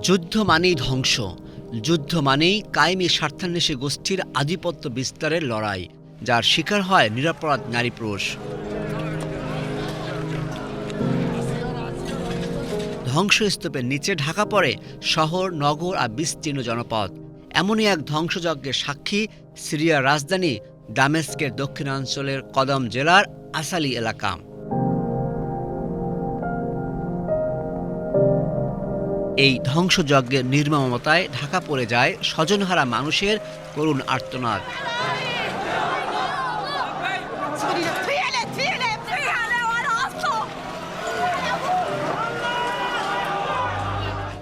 যুদ্ধ মানেই ধ্বংস। যুদ্ধ মানেই কায়েমি স্বার্থান্বেষী গোষ্ঠীর আধিপত্য বিস্তারের লড়াই, যার শিকার হয় নিরাপরাধ নারী পুরুষ। ধ্বংসস্তূপের নিচে ঢাকা পড়ে শহর, নগর আর বিস্তীর্ণ জনপদ। এমনই এক ধ্বংসযজ্ঞের সাক্ষী সিরিয়ার রাজধানী দামেস্কের দক্ষিণাঞ্চলের কদম জেলার আসালি এলাকা। এই ধ্বংসযজ্ঞের নির্মমতায় ঢাকা পড়ে যায় স্বজনহারা মানুষের করুণ আর্তনাদ!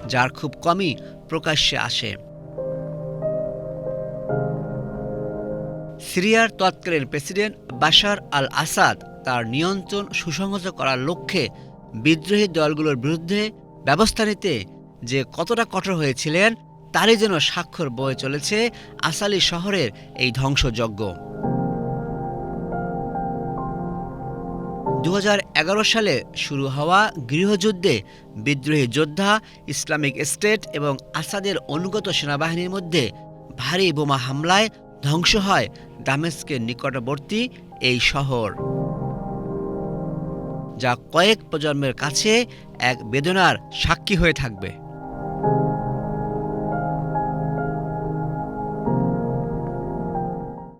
যার খুব কমই প্রকাশ্যে আসে সিরিয়ার তৎকালীন প্রেসিডেন্ট বাশার আল আসাদ তার নিয়ন্ত্রণ সুসংহত করার লক্ষ্যে বিদ্রোহী দলগুলোর বিরুদ্ধে ব্যবস্থা নিতে যে কতটা কঠোর হয়েছিলেন, তারই যেন স্বাক্ষর বয়ে চলেছে আসালি শহরের এই ধ্বংসযজ্ঞ। দু হাজার এগারো সালে শুরু হওয়া গৃহযুদ্ধে বিদ্রোহী যোদ্ধা, ইসলামিক স্টেট এবং আসাদের অনুগত সেনাবাহিনীর মধ্যে ভারী বোমা হামলায় ধ্বংস হয় দামেস্কের নিকটবর্তী এই শহর। যা কয়েক প্রজন্মের কাছে এক বেদনার সাক্ষী হয়ে থাকবে।